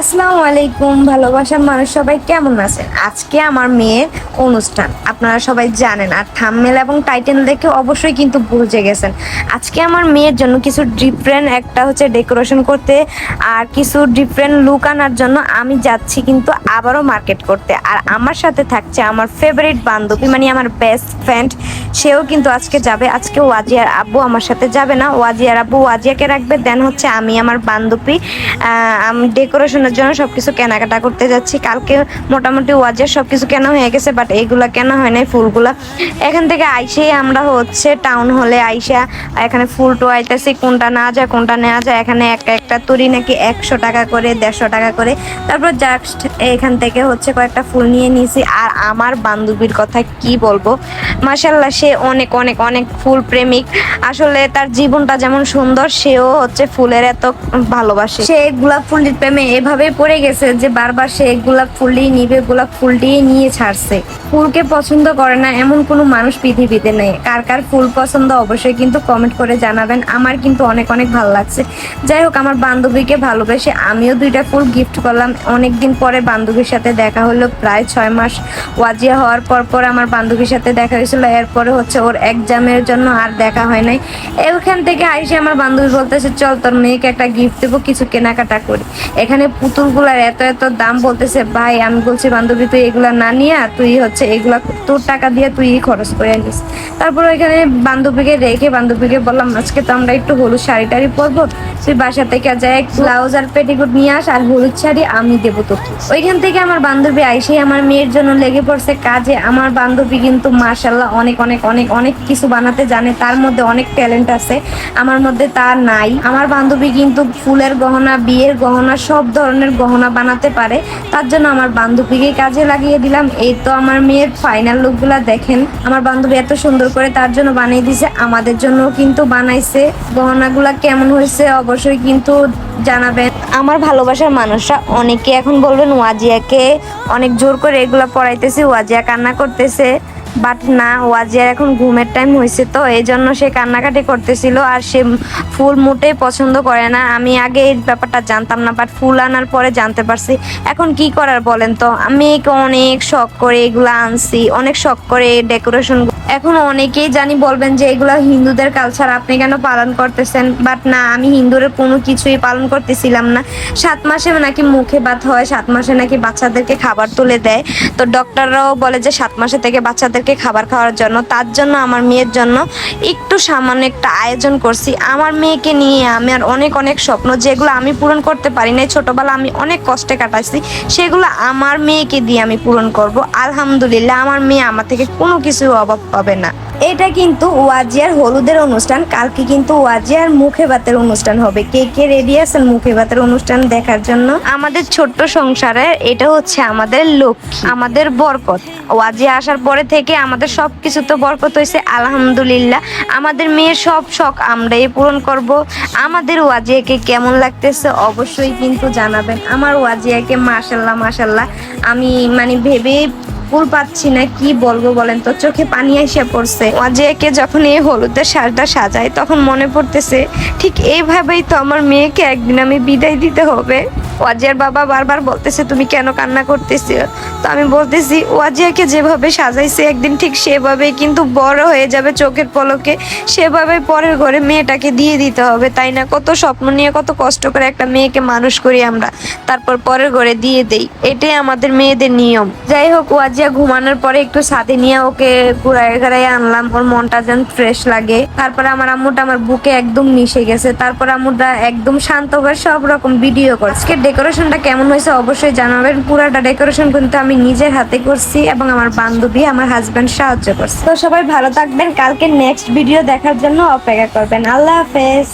আসসালামু আলাইকুম ভালোবাসার মানুষ সবাই কেমন আছেন? আজকে আমার মেয়ের অনুষ্ঠান। আপনারা সবাই জানেন আর থাম্বনেল এবং টাইটেল দেখে অবশ্যই কিন্তু বুঝে গেছেন। আজকে আমার মেয়ের জন্য কিছু ডিফারেন্ট একটা হচ্ছে ডেকোরেশন করতে আর কিছু ডিফারেন্ট লুক আনার জন্য আমি যাচ্ছি কিন্তু আবারও মার্কেট করতে। আর আমার সাথে থাকছে আমার ফেভারিট বান্ধবী মানে আমার বেস্ট ফ্রেন্ড সেও কিন্তু আজকে যাবে। আজকে ওয়াজিয়ার আব্বু আমার সাথে যাবে না। ওয়াজিয়ার আব্বু ওয়াজিয়াকে রাখবে দেন হচ্ছে আমি আমার বান্ধবী আহ, ডেকোরেশনের জন্য সবকিছু কেনাকাটা করতে যাচ্ছি। কালকে মোটামুটি ওয়াজিয়ার সবকিছু কেনা হয়ে গেছে বাট এইগুলা কেনা হয় নাই ফুলগুলা। এখান থেকে আইসেই আমরা হচ্ছে টাউন হলে আইসা, এখানে ফুল টো আইতেছি, কোনটা না যায়, কোনটা নেওয়া যায়। এখানে একটা একটা তরি নাকি একশো টাকা করে, দেড়শো টাকা করে। তারপর জাস্ট এখান থেকে হচ্ছে কয়েকটা ফুল নিয়ে নিয়েছি। আর আমার বান্ধবীর কথা কি বলব? মাসাল্লাহ সে অনেক অনেক অনেক ফুল প্রেমিক। আসলে তার জীবনটা যেমন সুন্দর, সেও হচ্ছে ফুলের এত ভালোবাসে। সে গোলাপ ফুলটির প্রেমে এভাবে পড়ে গেছে যে বারবার সে গোলাপ ফুলটি নিবে গোলাপ ফুলটি নিয়ে ছাড়ছে। ফুলকে পছন্দ করে না এমন কোনো মানুষ পৃথিবীতে নেই। কার কার ফুল পছন্দ অবশ্যই কিন্তু কমেন্ট করে জানাবেন। আমার কিন্তু অনেক অনেক ভালো লাগছে। যাই হোক, আমার বান্ধবীকে ভালোবেসে আমিও দুইটা ফুল গিফট করলাম। অনেক দিন পরে বান্ধবীর সাথে দেখা হলো, প্রায় ছয় মাস ওয়াজিয়া হওয়ার পর পর আমার বান্ধবীর সাথে দেখা হয়েছিল। এরপরে হচ্ছে ওর এক্সামের জন্য আর দেখা হয় নাই। ওখান থেকে আইসে আমার বান্ধবী বলতেছে, চল তোর মেয়েকে একটা গিফট দেবো, কিছু কেনাকাটা করি। এখানে পুতুলগুলার এত এত দাম বলতেছে, ভাই, আমি বলছি, বান্ধবী, তুই এগুলা না নিয়ে, তুই হচ্ছে এগুলা তোর টাকা দিয়ে তুই খরচ করে আনিস। তারপর ওইখানে বান্ধবীকে রেখে, বান্ধবীকে বললাম, আজকে তো আমরা একটু হলুদ শাড়ি টাড়ি পরবো, তুই বাসা থেকে যাই ব্লাউজ আর পেটিকোট নিয়ে আস আর হলুদ শাড়ি আমি দেবো তোকে। ওইখান থেকে আমার বান্ধবী আইসে আমার মেয়ের জন্য লেগে পড়ছে কাজে। আমার বান্ধবী কিন্তু মার্শাল্লাহ অনেক অনেক অনেক অনেক কিছু বানাতে জানে, তার মধ্যে অনেক ট্যালেন্ট আছে, আমার মধ্যে তা নাই। আমার বান্ধবী কিন্তু ফুলের গহনা, বিয়ের গহনা, সব ধরনের গহনা বানাতে পারে, তার জন্য আমার বান্ধবীকে কাজে লাগিয়ে দিলাম। এই তো আমার মেয়ের ফাইনাল লুকগুলা দেখেন। আমার বান্ধবী এত সুন্দর করে তার জন্য বানিয়ে দিছে, আমাদের জন্য কিন্তু বানাইছে। গহনাগুলা কেমন হয়েছে অবশ্যই কিন্তু জানাবেন। আমার ভালোবাসার মানুষরা অনেকে এখন বলবেন, ওয়াজিয়াকে অনেক জোর করে এগুলা পড়াইতেছে ওয়াজিয়া কান্না করতেছে। বাট না, ওয়াজিয়ার এখন ঘুমের টাইম হয়েছে তো এই জন্য সে কান্নাকাটি করতেছিল আর সে ফুল মোটেই পছন্দ করে না। আমি আগে এই ব্যাপারটা জানতাম না বাট ফুল আনার পরে জানতে পারছি। এখন কি করার বলেন তো? আমি অনেক শখ করে এগুলো আনছি, অনেক শখ করে ডেকোরেশন এখন অনেকেই জানি বলবেন যে এগুলো হিন্দুদের কালচার আপনি কেন পালন করতেছেন? বাট না, আমি হিন্দুদের কোনো কিছুই পালন করতেছিলাম না। সাত মাসে নাকি মুখে ভাত হয়, সাত মাসে নাকি বাচ্চাদেরকে খাবার তুলে দেয়। তো ডক্টররাও বলে যে সাত মাসে থেকে বাচ্চাদেরকে খাবার খাওয়ার জন্য। তার জন্য, আমার মেয়ের জন্য একটু সামান্য একটা আয়োজন করছি। আমার মেয়েকে নিয়ে আমার অনেক অনেক স্বপ্ন, যেগুলো আমি পূরণ করতে পারি না ছোটোবেলা আমি অনেক কষ্টে কাটাইছি। সেগুলো আমার মেয়েকে দিয়ে আমি পূরণ করব। আলহামদুলিল্লাহ, আমার মেয়ে আমার থেকে কোনো কিছু অভাব পাবে না। এটা কিন্তু ওয়াজিয়ার হলুদের অনুষ্ঠান, কালকে কিন্তু ওয়াজিয়ার মুখে ভাতের অনুষ্ঠান হবে। কে কে রেডি আছেন মুখে ভাতের অনুষ্ঠান দেখার জন্য? আমাদের ছোট্ট সংসারে এটা হচ্ছে আমাদের লক্ষ্মী, আমাদের বরকত। ওয়াজিয়া আসার পরে থেকে আমাদের সব কিছু তো বরকত হয়েছে, আলহামদুলিল্লাহ। আমাদের মেয়ের সব শখ আমরাই পূরণ করব। আমাদের ওয়াজিয়াকে কেমন লাগতেছে অবশ্যই কিন্তু জানাবেন। আমার ওয়াজিয়াকে মাশাল্লাহ মাশাল্লাহ। আমি মানে ভেবে ফুল পাচ্ছি না, কি বলব বলেন তো? চোখে পানি এসে পড়ছে। অজয়কে যখন এই হলুদের শাড়িটা সাজায় তখন মনে পড়তেছে, ঠিক এইভাবেই তো আমার মেয়েকে একদিন আমি বিদায় দিতে হবে। ওয়াজিয়ার বাবা বারবার বলতেছে, তুমি কেন কান্না করতেছি? তো আমি বলতেছি, ওয়াজিয়াকে যেভাবে সাজাইছে, একদিন ঠিক সেভাবেই কিন্তু বড় হয়ে যাবে চোখের পলকে। সেভাবে পরের ঘরে মেয়েটাকে দিয়ে দিতে হবে, তাই না? কত স্বপ্ন নিয়ে কত কষ্ট করে একটা মেয়েকে মানুষ করি আমরা, তারপর পরের ঘরে দিয়ে দেই। এটাই আমাদের মেয়েদের নিয়ম। যাই হোক, ওয়াজিয়া ঘুমানোর পরে একটু সাথে নিয়ে ওকে ঘুরায় ঘুরায় আনলাম। ওর মনটা যেন ফ্রেশ লাগে। তারপরে আমার আম্মুটা আমার বুকে একদম মিশে গেছে। তারপর আম্মুটা একদম শান্ত হয়ে সব রকম ভিডিও করছে। ডেকোরেশনটা কেমন হয়েছে অবশ্যই জানাবেন। পুরাটা ডেকোরেশন কিন্তু আমি নিজের হাতে করছি এবং আমার বান্ধবী, আমার হাজব্যান্ড সাহায্য করছে। তো সবাই ভালো থাকবেন। কালকে নেক্সট ভিডিও দেখার জন্য অপেক্ষা করবেন। আল্লাহ হাফেজ।